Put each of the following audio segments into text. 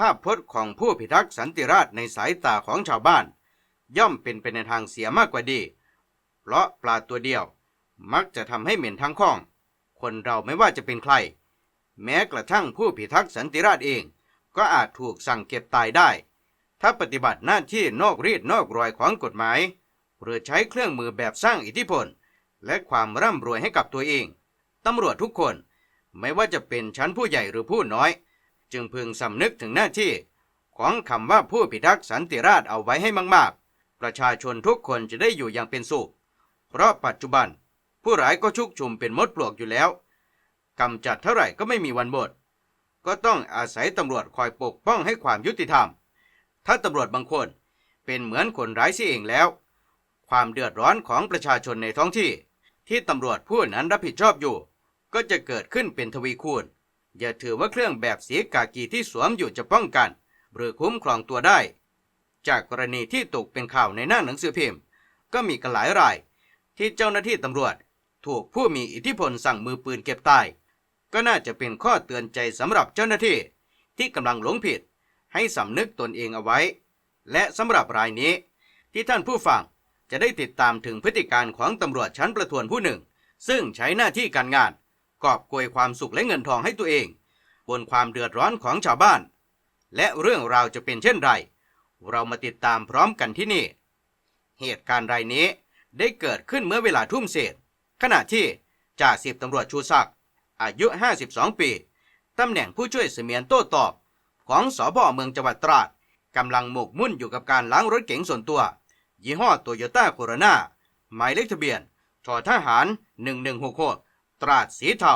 ภาพพจน์ของผู้พิทักษ์สันติราษฎร์ในสายตาของชาวบ้าน ย่อมเป็นไปในทางเสียมากกว่าดี เพราะปลาตัวเดียว มักจะทำให้เหม็นทั้งข้อง คนเราไม่ว่าจะเป็นใคร แม้กระทั่งผู้พิทักษ์สันติราษฎร์เอง ก็อาจถูกสั่งเก็บตายได้ ถ้าปฏิบัติหน้าที่นอกรีดนอกรอยของกฎหมาย หรือใช้เครื่องมือแบบสร้างอิทธิพล และความร่ำรวยให้กับตัวเองตำรวจทุกคน ไม่ว่าจะเป็นชั้นผู้ใหญ่หรือผู้น้อย จึงพึงสำนึกถึงหน้าที่ ของคำว่าผู้พิทักษ์สันติราษฎร์เอาไว้ให้มาก ๆ ประชาชนทุกคนจะได้อยู่อย่างเป็นสุข เพราะปัจจุบัน ผู้ร้ายก็ชุกชุมเป็นมดปลวกอยู่แล้วกำจัดเท่าไหร่ก็ไม่มีวันหมด ก็ต้องอาศัยตำรวจคอยปกป้องให้ความยุติธรรม ถ้าตำรวจบางคนเป็นเหมือนคนร้ายเสียเองแล้ว ความเดือดร้อนของประชาชนในท้องที่ ที่ตำรวจผู้นั้นรับผิดชอบอยู่ ก็จะเกิดขึ้นเป็นทวีคูณ อย่าถือว่าเครื่องแบบสีกากีที่สวมอยู่จะป้องกัน หรือคุ้มครองตัวได้ จากกรณีที่ตกเป็นข่าวในหน้าหนังสือพิมพ์ ก็มีกันหลายราย ที่เจ้าหน้าที่ตำรวจ ถูกผู้มีอิทธิพลสั่งมือปืนเก็บตาย ก็น่าจะเป็นข้อเตือนใจสำหรับเจ้าหน้าที่ ที่กำลังหลงผิด ให้สำนึกตนเองเอาไว้ และสำหรับรายนี้ ที่ท่านผู้ฟังจะได้ติดตามถึงพฤติการของตำรวจชั้นประทวนผู้หนึ่ง ซึ่งใช้หน้าที่การงาน กอบโกยความสุขและเงินทองให้ตัวเอง บนความเดือดร้อนของชาวบ้าน และเรื่องราวจะเป็นเช่นไร เรามาติดตามพร้อมกันที่นี่ เหตุการณ์รายนี้ได้เกิดขึ้นเมื่อเวลาทุ่มเศษ ขณะที่จ่าสิบตำรวจชูศักดิ์อายุ 52 ปีตำแหน่งผู้ช่วยเสมียนโต้ตอบ ของสพเมืองจังหวัดตราดกำลังหมกมุ่นอยู่กับการล้างรถเก๋งส่วนตัว ยี่ห้อโตโยต้าโคโรนาหมายเลขทะเบียนทอทหาร 1166 ตราดสีเทา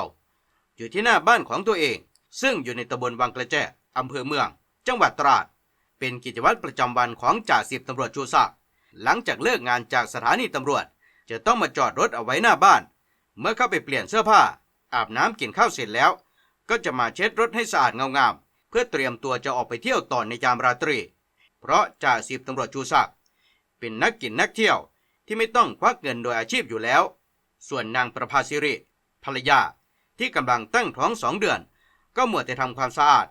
อยู่ที่หน้าบ้านของตัวเอง ซึ่งอยู่ในตำบลวังกระแจอำเภอเมือง จังหวัดตราด เป็นกิจวัตรประจำวันของจ่าสิบตำรวจชูศักดิ์หลังจากเลิกงานจากสถานีตำรวจ จะต้องมาจอดรถเอาไว้หน้าบ้าน เมื่อเข้าไปเปลี่ยนเสื้อผ้า อาบน้ำกินข้าวเสร็จแล้ว ก็จะมาเช็ดรถให้สะอาดเงางามเพื่อเตรียมตัวจะออกไปเที่ยวต่อในยามราตรี เพราะจ่าสิบตำรวจชูศักดิ์เป็นนักกินนักเที่ยวที่ไม่ต้องควักเงินโดยอาชีพอยู่แล้ว ส่วนนางประภาสิริ ภรรยา ที่กำลังตั้งท้องสองเดือน ก็มัวแต่ทำความสะอาด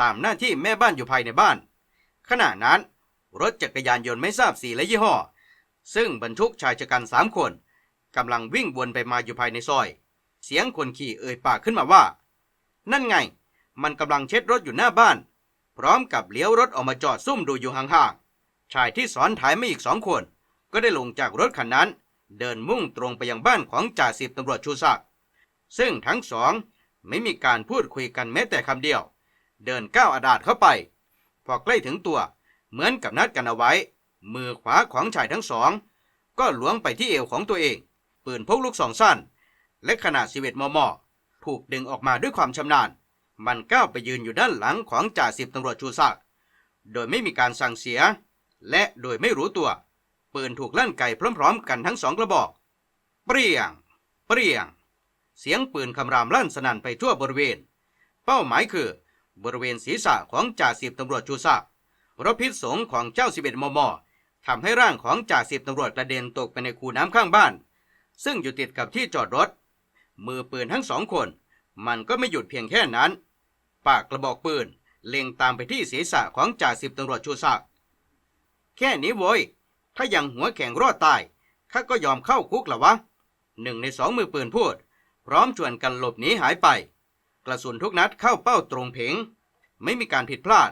ตามหน้าที่แม่บ้านอยู่ภายในบ้าน ขณะนั้น รถจักรยานยนต์ไม่ทราบสีและยี่ห้อ ซึ่งบรรทุกชายชะกันสามคนกำลังวิ่งวนไปมาอยู่ภายในซอย เสียงคนขี่เอ่ยปากขึ้นมาว่า นั่นไง มันกำลังเช็ดรถอยู่หน้าบ้าน พร้อมกับเลี้ยวรถออกมาจอดซุ่มดูอยู่ห่างๆ ชายที่ซ้อนท้ายมาอีกสองคน ก็ได้ลงจากรถคันนั้น เดินมุ่งตรงไปยังบ้านของจ่าสิบตำรวจชูศักดิ์ ซึ่งทั้งสองไม่มีการพูดคุยกันแม้แต่คำเดียว เดินก้าวอาดาดเข้าไป พอใกล้ถึงตัว เหมือนกับนัดกันเอาไว้ มือขวาของชายทั้งสอง ก็หลวงไปที่เอวของตัวเอง ปืนพกลูกสองสั้น และขนาดสิเวตมม ถูกดึงออกมาด้วยความชำนาญ มันก้าวไปยืนอยู่ด้านหลังของจ่าสิบตำรวจชูศักดิ์โดยไม่มีการสั่งเสีย และโดยไม่รู้ตัว ปืนถูกลั่นไกพร้อมๆ กันทั้งสองกระบอก เปรี้ยง เปรี้ยง เสียงปืนคำรามลั่นสนั่นไปทั่วบริเวณ เป้าหมายคือบริเวณศีรษะของจ่าสิบตำรวจชูศักดิ์รถพิษสงของเจ้าสิบเอ็ดมมทำให้ร่างของจ่าสิบตำรวจกระเด็นตกไปในคูน้ำข้างบ้าน ซึ่งอยู่ติดกับที่จอดรถ มือปืนทั้งสองคน มันก็ไม่หยุดเพียงแค่นั้น ปากกระบอกปืนเล็งตามไปที่ศีรษะของจ่าสิบตำรวจชูศักดิ์แค่นี้โว้ย ถ้ายังหัวแข็งรอดตายข้าก็ยอมเข้าคุกละวะหนึ่งในสองมือปืนพูด พร้อมชวนกันหลบหนีหายไป กระสุนทุกนัดเข้าเป้าตรงเพงไม่มีการผิดพลาด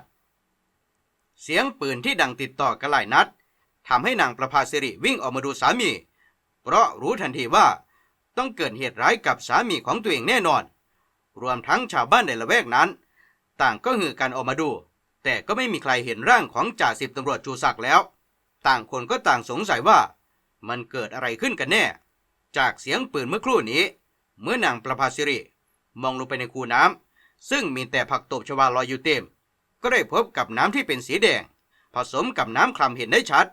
เสียงปืนที่ดังติดต่อกันหลายนัดทำให้นางประภาสิริวิ่งออกมาดูสามี เพราะรู้ทันทีว่าต้องเกิดเหตุร้ายกับสามีของตัวเองแน่นอน รวมทั้งชาวบ้านในละแวกนั้น ต่างก็หือกันออกมาดู แต่ก็ไม่มีใครเห็นร่างของจ่าสิบตำรวจชูศักดิ์แล้ว ต่างคนก็ต่างสงสัยว่า มันเกิดอะไรขึ้นกันแน่ จากเสียงปืนเมื่อครู่นี้ เมื่อนางประภาสิริมองลงไปในคูน้ำซึ่งมีแต่ผักตบชวาลอยอยู่เต็ม ก็ได้พบกับน้ำที่เป็นสีแดง ผสมกับน้ำคลำเห็นได้ชัด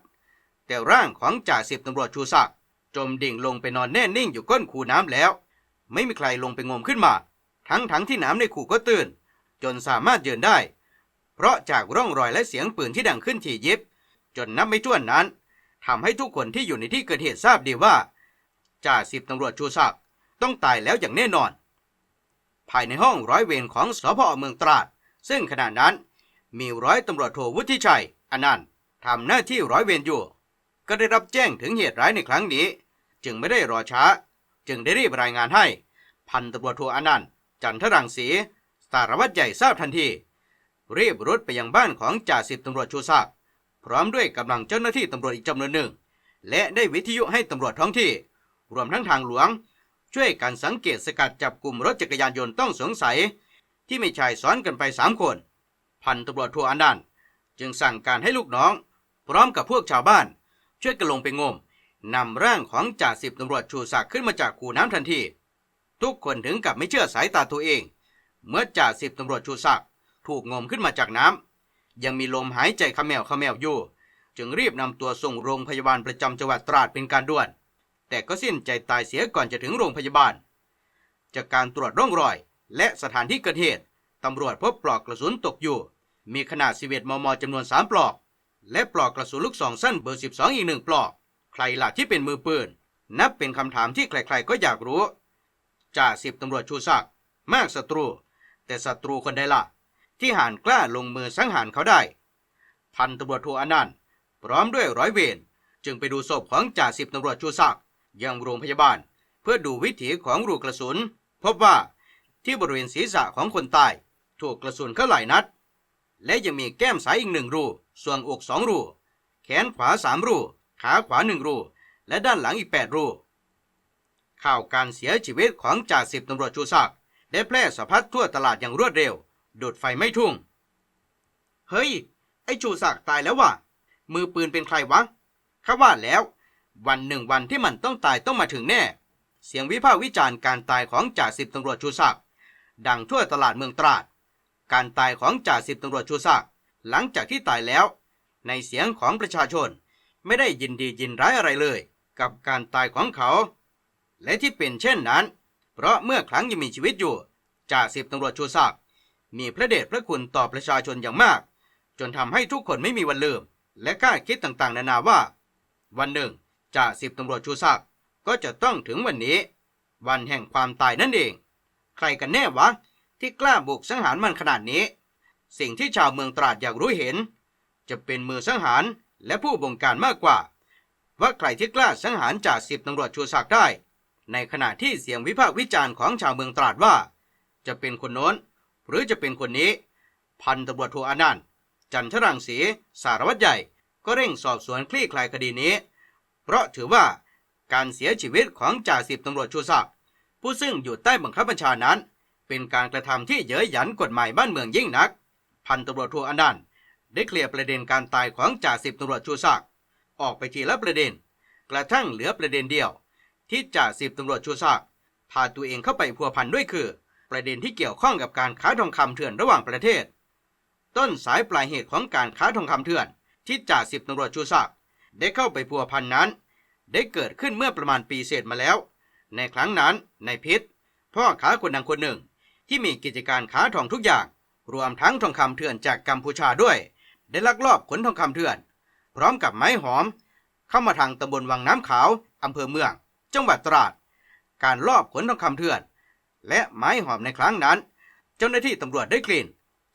แต่ร่างของจ่าสิบตำรวจชูศักดิ์จมดิ่งลงไปนอนแน่นิ่งอยู่ก้นคูน้ำแล้ว ไม่มีใครลงไปงมขึ้นมา ทั้งทั้งที่น้ำในคูก็ตื่นจนสามารถยืนได้ เพราะจากร่องรอยและเสียงปืนที่ดังขึ้นถี่ยิบ จนนับไม่ถ้วนนั้นทำให้ทุกคนที่อยู่ในที่เกิดเหตุทราบดีว่าจ่าสิบตำรวจชูศักดิ์ ต้องตายแล้วอย่างแน่นอน ภายในห้องร้อยเวรของสพเมืองตราด ซึ่งขณะนั้นมีร้อยตำรวจโทวุฒิชัยอนันต์ทำหน้าที่ร้อยเวรอยู่ ก็ได้รับแจ้งถึงเหตุร้ายในครั้งนี้ จึงไม่ได้รอช้า จึงได้รีบรายงานให้ พันตำรวจโทอนันต์จันทรังสีสารวัตรใหญ่ทราบทันทีรีบรุดไปยังบ้านของจ่าสิบตำรวจชูศักดิ์พร้อมด้วยกำลังเจ้าหน้าที่ตำรวจอีกจำนวนหนึ่ง และได้วิทยุให้ตำรวจท้องที่ รวมทั้งทางหลวง ช่วยกันสังเกตสกัดจับกลุ่มรถจักรยานยนต์ต้องสงสัย ที่ไม่ชายซ้อนกันไปสามคน พันตำรวจโทอนันจึงสั่งการให้ลูกน้อง พร้อมกับพวกชาวบ้าน ช่วยกันลงไปงมนำร่างของจ่าสิบตำรวจชูศักดิ์ขึ้นมาจากคูน้ำทันที ทุกคนถึงกับไม่เชื่อสายตาตัวเอง เมื่อจ่าสิบตำรวจชูศักดิ์ถูกงมขึ้นมาจากน้ำยังมีลมหายใจขมแมวขมแมวอยู่ จึงรีบนำตัวส่งโรงพยาบาลประจำจังหวัดตราดเป็นการด่วน แต่ก็สิ้นใจตายเสียก่อนจะถึงโรงพยาบาล จากการตรวจร่องรอย และสถานที่เกิดเหตุตำรวจพบปลอกกระสุนตกอยู่ มีขนาด 11 มม จำนวน 3 ปลอก และปลอกกระสุนลูกซองสั้นเบอร์ 12 อีกหนึ่งปลอก ใครล่ะที่เป็นมือปืน นับเป็นคำถามที่ใครๆก็อยากรู้ จ่าสิบตำรวจชูศักดิ์มากศัตรู แต่ศัตรูคนใดล่ะ ที่หานกล้าลงมือสังหารเขาได้ พันตำรวจโทอนันต์พร้อมด้วยร้อยเวรจึงไปดูศพของจ่าสิบตำรวจชูศักดิ์ ยังโรงพยาบาล เพื่อดูวิถีของรูกระสุน พบว่าที่บริเวณศีรษะของคนตาย ถูกกระสุนเข้าหลายนัด และยังมีแก้มซ้ายอีกหนึ่งรู ส่วนอกสองรู แขนขวาสามรู ขาขวาหนึ่งรู และด้านหลังอีกแปดรู ข่าวการเสียชีวิตของจ่าสิบตำรวจชูศักดิ์ได้แพร่สะพัดทั่วตลาดอย่างรวดเร็วดูดไฟไม่ทุ่ง เฮ้ย ไอชูศักดิ์ตายแล้วว่ะ มือปืนเป็นใครวะข้าว่าแล้ว วันหนึ่งวันที่มันต้องตายต้องมาถึงแน่ เสียงวิพากษ์วิจารณ์การตายของจ่าสิบตำรวจชูศักดิ์ดังทั่วตลาดเมืองตราด การตายของจ่าสิบตำรวจชูศักดิ์หลังจากที่ตายแล้ว ในเสียงของประชาชน ไม่ได้ยินดียินร้ายอะไรเลย กับการตายของเขา และที่เป็นเช่นนั้น เพราะเมื่อครั้งยังมีชีวิตอยู่จ่าสิบตำรวจชูศักดิ์มีพระเดชพระคุณต่อประชาชนอย่างมาก จนทำให้ทุกคนไม่มีวันลืม และคาคิดต่างๆ นานาว่า วันหนึ่ง จ่าสิบตำรวจชูศักดิ์ก็จะต้องถึงวันนี้ วันแห่งความตายนั่นเอง ใครกันแน่วะ ที่กล้าบุกสังหารมันขนาดนี้ สิ่งที่ชาวเมืองตราดอยากรู้เห็น จะเป็นมือสังหารและผู้บงการมากกว่า ว่าใครที่กล้าสังหารจ่าสิบตำรวจชูศักดิ์ได้ ในขณะที่เสียงวิพากษ์วิจารณ์ของชาวเมืองตราดว่า จะเป็นคนโน้น หรือจะเป็นคนนี้ พันตำรวจโทอนันต์จันทรังสีสารวัตรใหญ่ก็เร่งสอบสวนคลี่คลายคดีนี้ ราะถือว่าการเสียชีวิตของจ่าสิบตำรวจชูศักดิ์ผู้ซึ่งอยู่ใต้บังคับบัญชานั้น เป็นการกระทำที่เย้ยหยันกฎหมายบ้านเมืองยิ่งนัก พันตำรวจโทอนันต์ได้เคลียร์ประเด็นการตายของจ่าสิบตำรวจชูศักดิ์ออกไปทีละประเด็น กระทั่งเหลือประเด็นเดียว ที่จ่าสิบตำรวจชูศักดิ์พาตัวเองเข้าไปพัวพันด้วยคือ ประเด็นที่เกี่ยวข้องกับการค้าทองคำเถื่อนระหว่างประเทศ ต้นสายปลายเหตุของการค้าทองคำเถื่อน ที่จ่าสิบตำรวจชูศักดิ์ได้เข้าไปพัวพันนั้น ได้เกิดขึ้นเมื่อประมาณปีเศษมาแล้ว ในครั้งนั้นนายพิษพ่อค้าคนดังคนหนึ่ง ที่มีกิจการค้าทองทุกอย่าง รวมทั้งทองคำเถื่อนจากกัมพูชาด้วย ได้ลักลอบขนทองคำเถื่อน พร้อมกับไม้หอม เข้ามาทางตำบลวังน้ำขาวอำเภอเมือง จังหวัดตราด การลอบขนทองคำเถื่อน และไม้หอมในครั้งนั้น เจ้าหน้าที่ตำรวจได้กลิ่น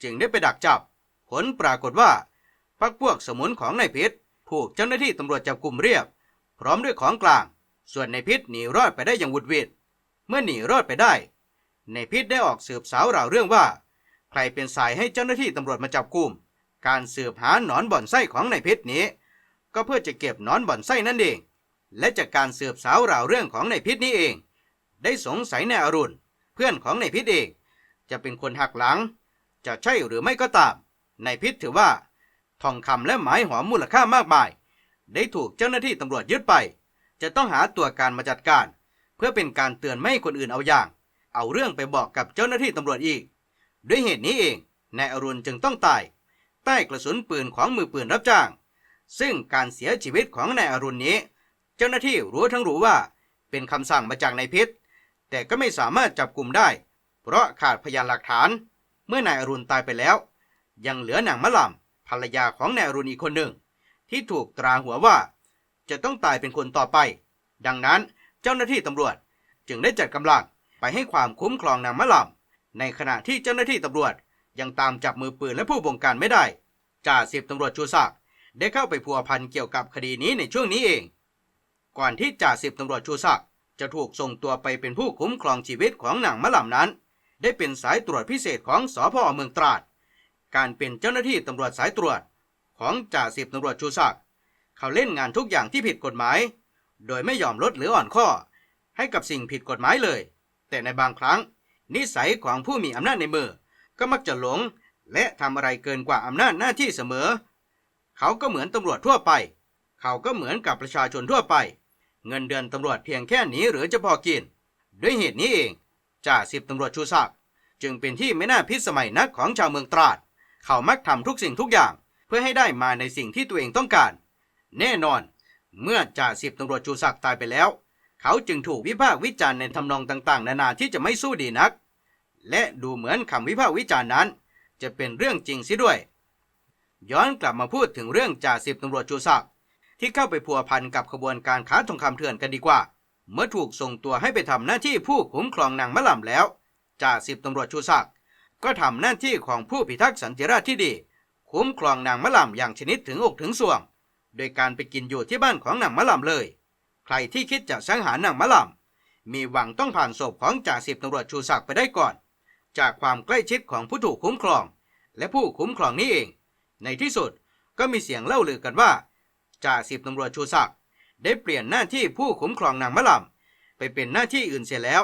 จึงได้ไปดักจับ ผลปรากฏว่าพักพวกสมุนของนายพิษถูกเจ้าหน้าที่ตำรวจจับกลุ่มเรียบ พร้อมด้วยของกลาง ส่วนในพิษหนีรอดไปได้อย่างหวุดหวิดเมื่อหนีรอดไปได้ ในพิษได้ออกสืบสาวราวเรื่องว่า ใครเป็นสายให้เจ้าหน้าที่ตำรวจมาจับกุม การสืบหาหนอนบ่อนไส้ของในพิษนี้ ก็เพื่อจะเก็บหนอนบ่อนไส้นั่นเอง และจากการสืบสาวราวเรื่องของในพิษนี้เอง ได้สงสัยในอรุณ เพื่อนของในพิษเอง จะเป็นคนหักหลัง จะใช่หรือไม่ก็ตาม ในพิษถือว่า ทองคำและไม้หอมมูลค่ามากมาย ได้ถูกเจ้าหน้าที่ตำรวจยึดไป จะต้องหาตัวการมาจัดการ เพื่อเป็นการเตือนไม่ให้คนอื่นเอาอย่าง เอาเรื่องไปบอกกับเจ้าหน้าที่ตำรวจอีก ด้วยเหตุนี้เองนายอรุณจึงต้องตาย ใต้กระสุนปืนของมือปืนรับจ้าง ซึ่งการเสียชีวิตของนายอรุณนี้ เจ้าหน้าที่รู้ทั้งรู้ว่า เป็นคำสั่งมาจากนายพิษ แต่ก็ไม่สามารถจับกลุ่มได้ เพราะขาดพยานหลักฐาน เมื่อนายอรุณตายไปแล้ว ยังเหลือนางมะลำภรรยาของนายอรุณอีกคนหนึ่ง ที่ถูกตราหัวว่า จะต้องตายเป็นคนต่อไป ดังนั้นเจ้าหน้าที่ตำรวจจึงได้จัดกำลังไปให้ความคุ้มครองนางมะลำในขณะที่เจ้าหน้าที่ตำรวจยังตามจับมือปืนและผู้บงการไม่ได้ จ่าสิบตำรวจชูศักดิ์ได้เข้าไปพัวพันเกี่ยวกับคดีนี้ในช่วงนี้เอง ก่อนที่จ่าสิบตำรวจชูศักดิ์จะถูกส่งตัวไปเป็นผู้คุ้มครองชีวิตของหนังมะลำนั้น ได้เป็นสายตรวจพิเศษของสพเมืองตราด การเป็นเจ้าหน้าที่ตำรวจสายตรวจ ของจ่าสิบตำรวจชูศักดิ์เขาเล่นงานทุกอย่างที่ผิดกฎหมาย โดยไม่ยอมลดหรืออ่อนข้อ ให้กับสิ่งผิดกฎหมายเลย แต่ในบางครั้ง นิสัยของผู้มีอำนาจในมือ ก็มักจะหลง และทำอะไรเกินกว่าอำนาจหน้าที่เสมอ เขาก็เหมือนตำรวจทั่วไป เขาก็เหมือนกับประชาชนทั่วไป เงินเดือนตำรวจเพียงแค่นี้หรือจะพอกิน ด้วยเหตุนี้เองจ่าสิบตำรวจชูศักดิ์จึงเป็นที่ไม่น่าพิสมัยนักของชาวเมืองตราด เขามักทำทุกสิ่งทุกอย่าง เพื่อให้ได้มาในสิ่งที่ตัวเองต้องการ แน่นอน เมื่อจ่าสิบตำรวจชูศักดิ์ตายไปแล้ว เขาจึงถูกวิพากษ์วิจารณ์ในทำนองต่างๆ นานาที่จะไม่สู้ดีนัก และดูเหมือนคำวิพากษ์วิจารณ์นั้น จะเป็นเรื่องจริงเสิด้วย ย้อนกลับมาพูดถึงเรื่องจ่าสิบตำรวจชูศักดิ์ที่เข้าไปพัวพันกับขบวนการค้าทองคำเถื่อนกันดีกว่า เมื่อถูกส่งตัวให้ไปทำหน้าที่ผู้คุ้มครองนางมะลำแล้วจ่าสิบตำรวจชูศักดิ์ก็ทำหน้าที่ของผู้พิทักษ์สันติราษฎร์ที่ดี คุ้มครองนางมะลำอย่างชนิดถึงอกถึงส่วง โดยการไปกินอยู่ที่บ้านของนางมะลำเลย ใครที่คิดจะสังหารนางมะลำมีหวังต้องผ่านศพของจ่าสิบตำรวจชูศักดิ์ไปได้ก่อน จากความใกล้ชิดของผู้ถูกคุ้มครอง และผู้คุ้มครองนี้เอง ในที่สุดก็มีเสียงเล่าลือกันว่าจ่าสิบตำรวจชูศักดิ์ได้เปลี่ยนหน้าที่ผู้คุ้มครองนางมะลำไปเป็นหน้าที่อื่นเสียแล้ว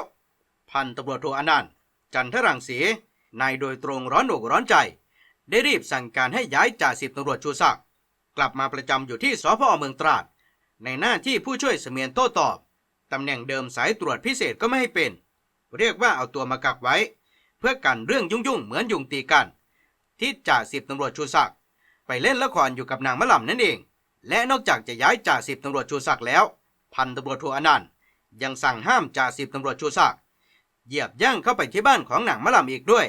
พันตำรวจโทอนันต์จันทรังสีนายโดยตรงร้อนอกร้อนใจ ได้รีบสั่งการให้ย้ายจ่าสิบตำรวจชูศักดิ์กลับมาประจำอยู่ที่สพเมืองตราด ในหน้าที่ผู้ช่วยเสมียนโต้ตอบตำแหน่งเดิมสายตรวจพิเศษก็ไม่ให้เป็น เรียกว่าเอาตัวมากักไว้ เพื่อกันเรื่องยุ่งๆเหมือนยุงตีกัน ที่จ่าสิบตำรวจชูศักดิ์ไปเล่นละครอยู่กับนางมะลำนั่นเอง และนอกจากจะย้ายจ่าสิบตำรวจชูศักดิ์แล้ว พันตำรวจโทอนันต์ยังสั่งห้ามจ่าสิบตำรวจชูศักดิ์เหยียบย่างเข้าไปที่บ้านของนางมะลำอีกด้วย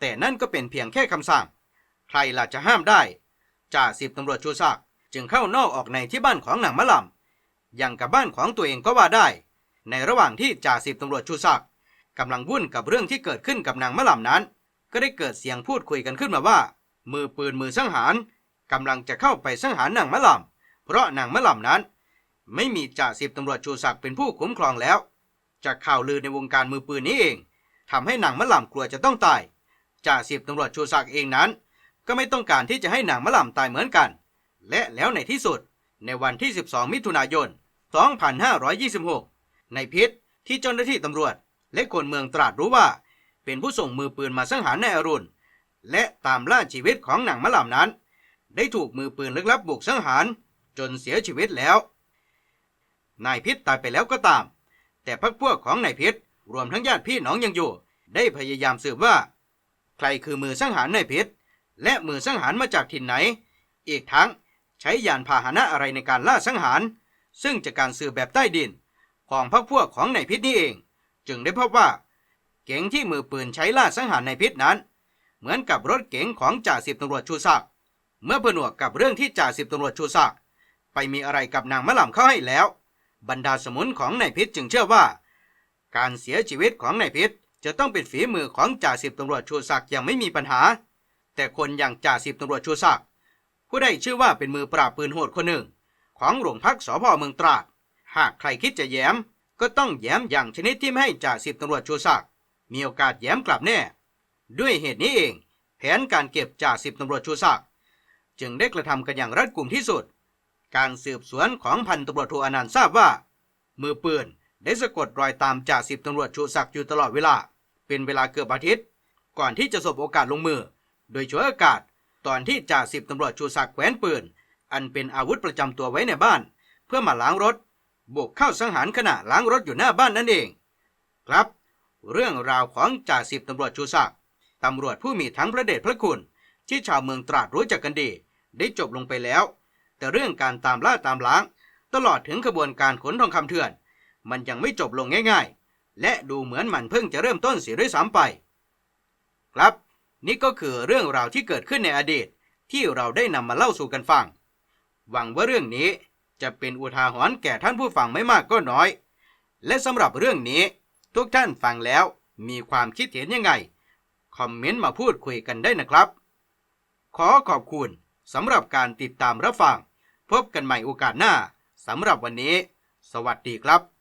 แต่นั่นก็เป็นเพียงแค่คำสั่ง ใครล่ะจะห้ามได้จ่าสิบตำรวจชูศักดิ์จึงเข้านอกออกในที่บ้านของนางมะลำอย่างกับบ้านของตัวเองก็ว่าได้ ในระหว่างที่จ่าสิบตำรวจชูศักดิ์กำลังวุ่นกับเรื่องที่เกิดขึ้นกับนางมะลำนั้น ก็ได้เกิดเสียงพูดคุยกันขึ้นมาว่า มือปืนมือสังหารกำลังจะเข้าไปสังหารนางมะลำเพราะนางมะลำนั้น ไม่มีจ่าสิบตำรวจชูศักดิ์เป็นผู้คุ้มครองแล้ว จากข่าวลือในวงการมือปืนนี้เองทำให้นางมะลำกลัวจะต้องตายจ่าสิบตำรวจชูศักดิ์เองนั้น ก็ไม่ต้องการที่จะให้นางมะลำตายเหมือนกัน และแล้วในที่สุด ในวันที่ 12 มิถุนายน 2526 ในพิษที่เจ้าหน้าที่ตำรวจ และคนเมืองตราดรู้ว่า เป็นผู้ส่งมือปืนมาสังหารนายอรุณ และตามล่าชีวิตของนางมะลำนั้น ได้ถูกมือปืนลึกลับบุกสังหาร จนเสียชีวิตแล้ว นายพิษตายไปแล้วก็ตาม แต่พักพวกของนายพิษรวมทั้งญาติพี่น้องยังอยู่ ได้พยายามสืบว่า ใครคือมือสังหารนายพิษ และมือสังหารมาจากถิ่นไหน อีกทั้งใช้ยานพาหนะอะไรในการล่าสังหาร ซึ่งจากการสืบแบบใต้ดินของพักพวกของนายพิษนี่เอง จึงได้พบว่า เก๋งที่มือปืนใช้ล่าสังหารนายพิษนั้น เหมือนกับรถเก๋งของจ่าสิบตำรวจชูศักดิ์เมื่อผนวกกับเรื่องที่จ่าสิบตำรวจชูศักดิ์ไปมีอะไรกับนางมะหล่ำเข้าให้แล้ว บรรดาสมุนของนายพิษจึงเชื่อว่า การเสียชีวิตของนายพิษจะต้องเป็นฝีมือของจ่าสิบตำรวจชูศักดิ์อย่างไม่มีปัญหา แต่คนอย่างจ่าสิบตำรวจชูศักดิ์ผู้ได้ชื่อว่าเป็นมือปราบปืนโหดคนหนึ่ง ของโรงพักสพเมืองตราด หากใครคิดจะแย้ม ก็ต้องแย้มอย่างชนิดที่ไม่ให้จ่าสิบตำรวจชูศักดิ์มีโอกาสแย้มกลับแน่ ด้วยเหตุนี้เอง แผนการเก็บจ่าสิบตำรวจชูศักดิ์จึงได้กระทำกันอย่างรัดกุมที่สุด การสืบสวนของพันตำรวจโทอนันต์ทราบว่า มือปืนได้สะกดรอยตามจ่าสิบตำรวจชูศักดิ์อยู่ตลอดเวลา เป็นเวลาเกือบอาทิตย์ ก่อนที่จะสบโอกาสลงมือ โดยช่วยโอกาส ตอนที่จ่าสิบตำรวจชูศักดิ์แขวนปืน อันเป็นอาวุธประจำตัวไว้ในบ้าน เพื่อมาล้างรถ บุกเข้าสังหารขณะล้างรถอยู่หน้าบ้านนั่นเอง ครับ เรื่องราวของจ่าสิบตำรวจชูศักดิ์ตำรวจผู้มีทั้งพระเดชพระคุณ ที่ชาวเมืองตราดรู้จักกันดี ได้จบลงไปแล้ว แต่เรื่องการตามล่าตามล้าง ตลอดถึงขบวนการขนทองคำเถื่อน มันยังไม่จบลงง่าย ๆ และดูเหมือนมันเพิ่งจะเริ่มต้นเสียด้วยซ้ำไป ครับ นี่ก็คือเรื่องราวที่เกิดขึ้นในอดีต ที่เราได้นำมาเล่าสู่กันฟัง หวังว่าเรื่องนี้จะเป็นอุทาหรณ์แก่ท่านผู้ฟังไม่มากก็น้อย และสำหรับเรื่องนี้ ทุกท่านฟังแล้วมีความคิดเห็นยังไง คอมเมนต์มาพูดคุยกันได้นะครับ ขอขอบคุณสำหรับการติดตามรับฟัง พบกันใหม่โอกาสหน้าสำหรับวันนี้ สวัสดีครับ